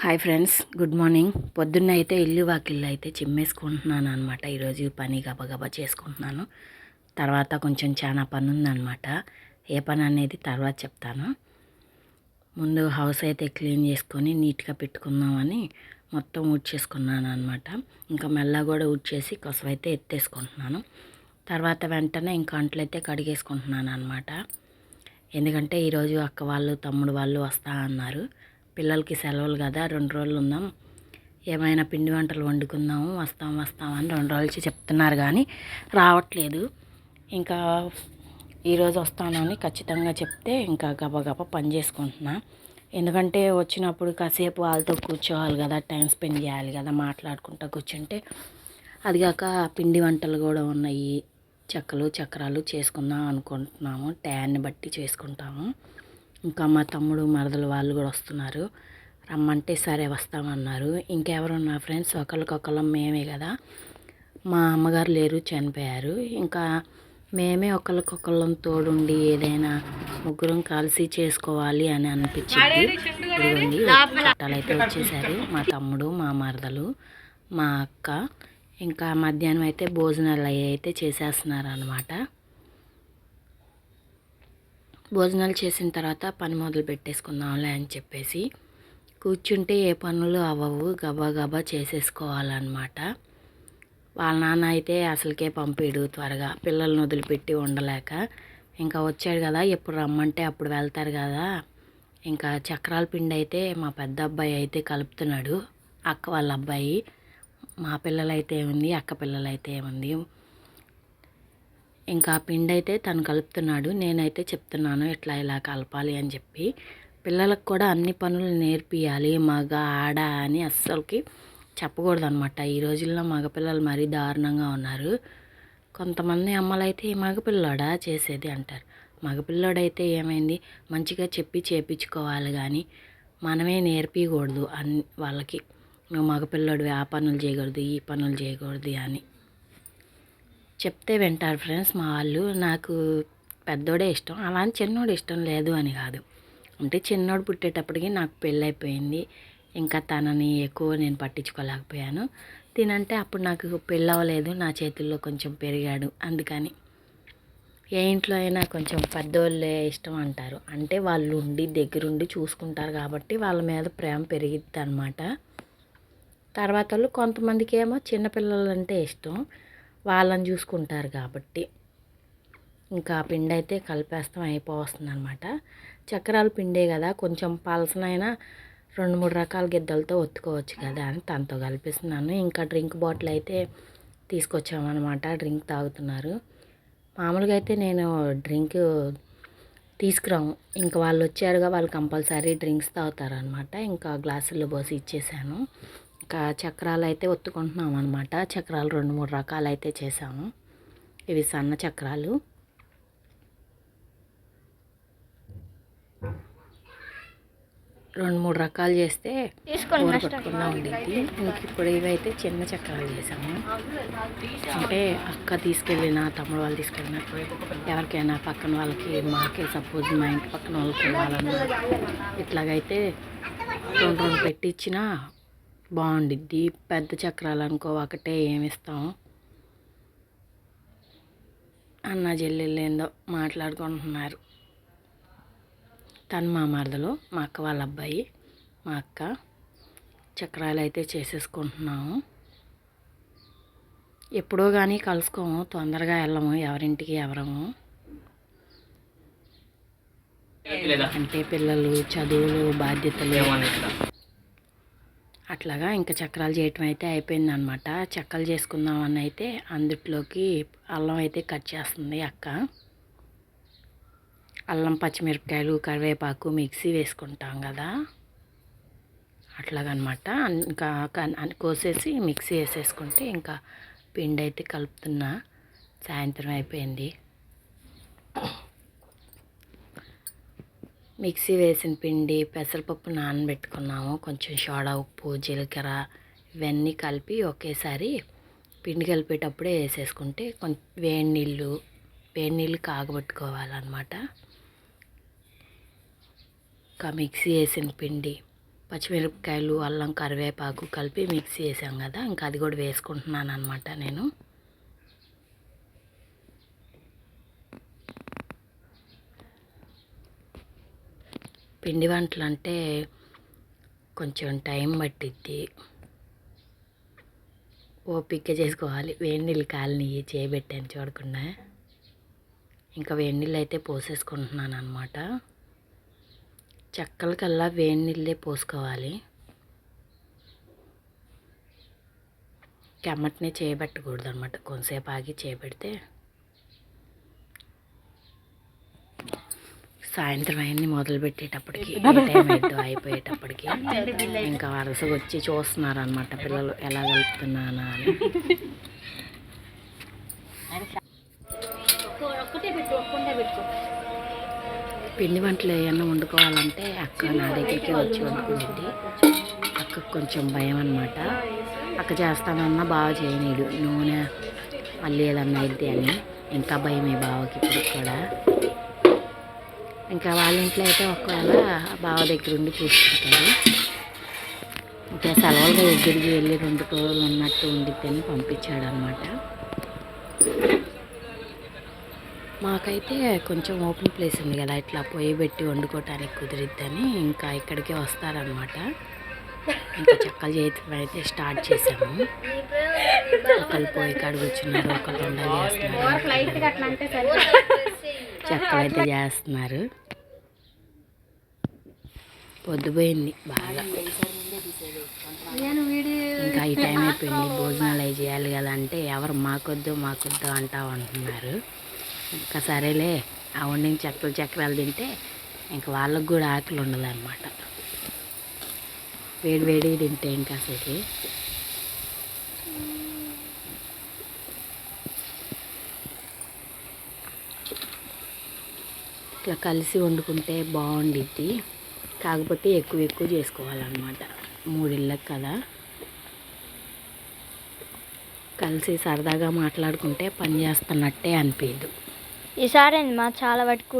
Hi friends good morning పొద్దున్న అయితే ఇల్లు వాకిళ్ళు అయితే చిమ్మేసుకుంటున్నాను అనమాట ఈరోజు పని గబగబా చేసుకుంటున్నాను. తర్వాత కొంచెం చాలా పని ఉందన్నమాట ఏ పని అనేది తర్వాత చెప్తాను. ముందు హౌస్ అయితే క్లీన్ చేసుకొని నీట్గా పెట్టుకుందామని మొత్తం ఊడ్చేసుకున్నాను అనమాట ఇంకా మెల్ల కూడా ఊడ్చేసి కొసవైతే ఎత్తేసుకుంటున్నాను. తర్వాత వెంటనే ఇంకా అంట్లయితే కడిగేసుకుంటున్నాను అనమాట ఎందుకంటే ఈరోజు అక్క వాళ్ళు తమ్ముడు వాళ్ళు వస్తా అన్నారు. పిల్లలకి సెలవులు కదా రెండు రోజులు ఉందాం. ఏమైనా పిండి వంటలు వండుకుందాము వస్తాం వస్తాం అని రెండు రోజులు చెప్తున్నారు కానీ రావట్లేదు. ఇంకా ఈరోజు వస్తానని ఖచ్చితంగా చెప్తే ఇంకా గబగబ పని చేసుకుంటున్నా. ఎందుకంటే వచ్చినప్పుడు కాసేపు వాళ్ళతో కూర్చోవాలి కదా టైం స్పెండ్ చేయాలి కదా మాట్లాడుకుంటూ కూర్చుంటే అదిగాక పిండి వంటలు కూడా ఉన్నాయి. చెక్కలు చక్రాలు చేసుకుందాం అనుకుంటున్నాము టయాన్ని బట్టి చేసుకుంటాము. ఇంకా మా తమ్ముడు మరదలు వాళ్ళు కూడా వస్తున్నారు. రమ్మంటే సరే వస్తామన్నారు. ఇంకెవరు నా ఫ్రెండ్స్ ఒకరికొకళ్ళం మేమే కదా. మా అమ్మగారు లేరు చనిపోయారు. ఇంకా మేమే ఒకరికొకళ్ళం తోడుండి ఏదైనా ముగ్గురం కలిసి చేసుకోవాలి అని అనిపించింది. ఇదిగోండి చుట్టాలైతే వచ్చేసారు మా తమ్ముడు మా మరదలు మా అక్క. ఇంకా మధ్యాహ్నం అయితే భోజనాలు అవి అయితే చేసేస్తున్నారు అనమాట భోజనాలు చేసిన తర్వాత పని మొదలు పెట్టేసుకుందాంలే అని చెప్పేసి కూర్చుంటే ఏ పనులు అవ్వవు గబా గబా చేసేసుకోవాలన్నమాట. వాళ్ళ నాన్న అయితే అసలుకే పంపిడు త్వరగా. పిల్లల్ని వదిలిపెట్టి ఉండలేక ఇంకా వచ్చాడు కదా ఎప్పుడు రమ్మంటే అప్పుడు వెళ్తారు కదా. ఇంకా చక్రాల పిండి అయితే మా పెద్ద అబ్బాయి అయితే కలుపుతున్నాడు. అక్క వాళ్ళ అబ్బాయి మా పిల్లలైతే ఏముంది అక్క పిల్లలైతే ఏముంది. ఇంకా పిండి అయితే తను కలుపుతున్నాడు. నేనైతే చెప్తున్నాను ఇట్లా ఇలా కలపాలి? అని చెప్పి. పిల్లలకు కూడా అన్ని పనులు నేర్పియాలి మగ ఆడ అని అస్సలకి చెప్పకూడదు అనమాట ఈ రోజుల్లో మగపిల్లలు మరీ దారుణంగా ఉన్నారు. కొంతమంది అమ్మలైతే మగపిల్లోడా చేసేది అంటారు. మగపిల్లోడైతే ఏమైంది? మంచిగా చెప్పి చేపించుకోవాలి కానీ మనమే నేర్పించకూడదు అన్ని వాళ్ళకి. నువ్వు మగపిల్లోడివి ఆ పనులు చేయకూడదు ఈ పనులు చేయకూడదు అని. చెప్తే వింటారు ఫ్రెండ్స్ మా వాళ్ళు. నాకు పెద్దోడే ఇష్టం. అలా అని చిన్నోడు ఇష్టం లేదు అని కాదు. అంటే చిన్నోడు పుట్టేటప్పటికి నాకు పెళ్ళైపోయింది. ఇంకా తనని ఎక్కువ నేను పట్టించుకోలేకపోయాను. తినంటే అప్పుడు నాకు పెళ్ళి అవ్వలేదు నా చేతుల్లో కొంచెం పెరిగాడు. అందుకని ఏ ఇంట్లో అయినా కొంచెం పెద్దోళ్ళే ఇష్టం అంటారు. అంటే వాళ్ళు ఉండి దగ్గరుండి చూసుకుంటారు కాబట్టి వాళ్ళ మీద ప్రేమ పెరిగిద్ది అనమాట తర్వాత వాళ్ళు కొంతమందికి ఏమో చిన్నపిల్లలంటే ఇష్టం. వాళ్ళని చూసుకుంటారు కాబట్టి. ఇంకా పిండి అయితే కలిపేస్తాం అయిపోతుంది అనమాట చక్రాలు పిండే కదా కొంచెం పలసనైనా రెండు మూడు రకాల గిద్దలతో ఒత్తుకోవచ్చు కదా అని తనతో కలిపిస్తున్నాను. ఇంకా డ్రింక్ బాటిల్ అయితే తీసుకొచ్చామన్నమాట డ్రింక్ తాగుతున్నారు. మామూలుగా అయితే నేను డ్రింక్ తీసుకురాము ఇంకా వాళ్ళు వచ్చారుగా వాళ్ళు కంపల్సరీ డ్రింక్స్ తాగుతారనమాట ఇంకా గ్లాసుల్లో పోసి ఇచ్చేసాను. చక్రాలు అయితే ఒత్తుకుంటున్నాం అనమాట చక్రాలు రెండు మూడు రకాలు అయితే చేసాము. ఇవి సన్న చక్రాలు. రెండు మూడు రకాలు చేస్తే కొట్టకుండా ఉండేది ఇంక ఇప్పుడు ఇవైతే చిన్న చక్రాలు చేసాము. అంటే అక్క తీసుకెళ్ళిన తమ్ముడు వాళ్ళు తీసుకెళ్ళిన ఎవరికైనా పక్కన వాళ్ళకి మాకే సపోజ్ మా ఇంటి పక్కన వాళ్ళకి ఇవ్వాలన్నా ఇట్లాగైతే రెండు రెండు పెట్టించినా బాగుండిద్ది. పెద్ద చక్రాలు అనుకో ఒకటే ఏమిస్తాం అన్న చెల్లెళ్ళు ఏందో మాట్లాడుకుంటున్నారు. తను మా మరదలు మా అక్క వాళ్ళ అబ్బాయి మా అక్క. చక్రాలు అయితే చేసేసుకుంటున్నాము. ఎప్పుడో కానీ కలుసుకోము తొందరగా వెళ్ళము ఎవరింటికి ఎవరము. అంటే పిల్లలు చదువులు బాధ్యతలు. అట్లాగా ఇంకా చక్రాలు చేయటం అయితే అయిపోయిందనమాట. చెక్కలు చేసుకుందామని అయితే అందుట్లోకి అల్లం అయితే కట్ చేస్తుంది అక్క. అల్లం పచ్చిమిరపకాయలు కరివేపాకు మిక్సీ వేసుకుంటాం కదా. అట్లాగనమాట. ఇంకా కోసేసి మిక్సీ వేసేసుకుంటే ఇంకా పిండి అయితే కలుపుతున్నా. సాయంత్రం అయిపోయింది. మిక్సీ వేసిన పిండి పెసరపప్పు నానబెట్టుకున్నాము. కొంచెం సోడా ఉప్పు జీలకర్ర ఇవన్నీ కలిపి ఒకేసారి పిండి కలిపేటప్పుడే వేసేసుకుంటే కొంచెం వేడి నీళ్ళు వేడి నీళ్ళు కాగబెట్టుకోవాలన్నమాట. ఇంకా మిక్సీ వేసిన పిండి పచ్చిమిరపకాయలు అల్లం కరివేపాకు కలిపి మిక్సీ వేసాం కదా ఇంకా అది కూడా వేసుకుంటున్నాను అనమాట నేను. పిండి వంటలు అంటే కొంచెం టైం పట్టిద్ది. ఓపిక చేసుకోవాలి. వేడి నీళ్ళు కాలని చేయబెట్టాను చూడకుండా. ఇంకా వేడి నీళ్ళు అయితే పోసేసుకుంటున్నాను అనమాట చెక్కల కల్లా వేడి నీళ్ళే పోసుకోవాలి. కెమ్మటినే చేయబెట్టకూడదు అనమాట కొంతసేపు ఆగి చేయబెడితే సాయంత్రం అయింది మొదలు పెట్టేటప్పటికి అయిపోయేటప్పటికి ఇంకా వరుసగా వచ్చి చూస్తున్నారు అనమాట పిల్లలు. ఎలా కలుపుతున్నానా అని. పిండి వంటలు ఏమన్నా వండుకోవాలంటే అక్క నా దగ్గరికి వచ్చి వండుకునేది అక్కకు కొంచెం భయం అనమాట అక్క చేస్తానన్నా బాగా చేయనీడు. నూనె మళ్ళీ ఏదన్నా అయితే అని. ఇంకా భయమే బావకి ఇప్పుడు కూడా. ఇంకా వాళ్ళ ఇంట్లో అయితే ఒకవేళ బావ దగ్గర ఉండి చూసుకుంటారు. ఇంకా సెలవులుగా దగ్గరికి వెళ్ళి రెండు రోజులు ఉన్నట్టు ఉండిద్దని పంపించాడు అనమాట మాకైతే కొంచెం ఓపెన్ ప్లేస్ ఉంది కదా ఇట్లా పొయ్యి పెట్టి వండుకోవటానికి కుదిరిద్దని ఇంకా ఇక్కడికే వస్తారనమాట ఇంకా చెక్కలు చేయటం అయితే స్టార్ట్ చేసాము ఒకళ్ళు పోయి కాడ కూర్చున్నారు ఒకళ్ళు ఉండాలి చేస్తున్నారు. చెక్కలు అయితే చేస్తున్నారు. పొద్దుపోయింది బాగా. ఇంకా ఈ టైం అయిపోయింది. భోజనాలు అవి చేయాలి కదా అంటే ఎవరు మాకొద్దు మాకొద్దు అంటా ఉంటున్నారు. ఇంకా సరేలే ఆ వండిన చెక్కలు చక్రాలు తింటే ఇంకా వాళ్ళకు కూడా ఆకలి ఉండదు అనమాట వేడి వేడి తింటే ఇంకా అసలుకి ఇట్లా కలిసి వండుకుంటే బాగుండిద్ది. కాకపోతే ఎక్కువ ఎక్కువ చేసుకోవాలన్నమాట. మూడిళ్ళకి కదా. కలిసి సరదాగా మాట్లాడుకుంటే పని చేస్తున్నట్టే అనిపించదు ఈసారి మా చాలా వరకు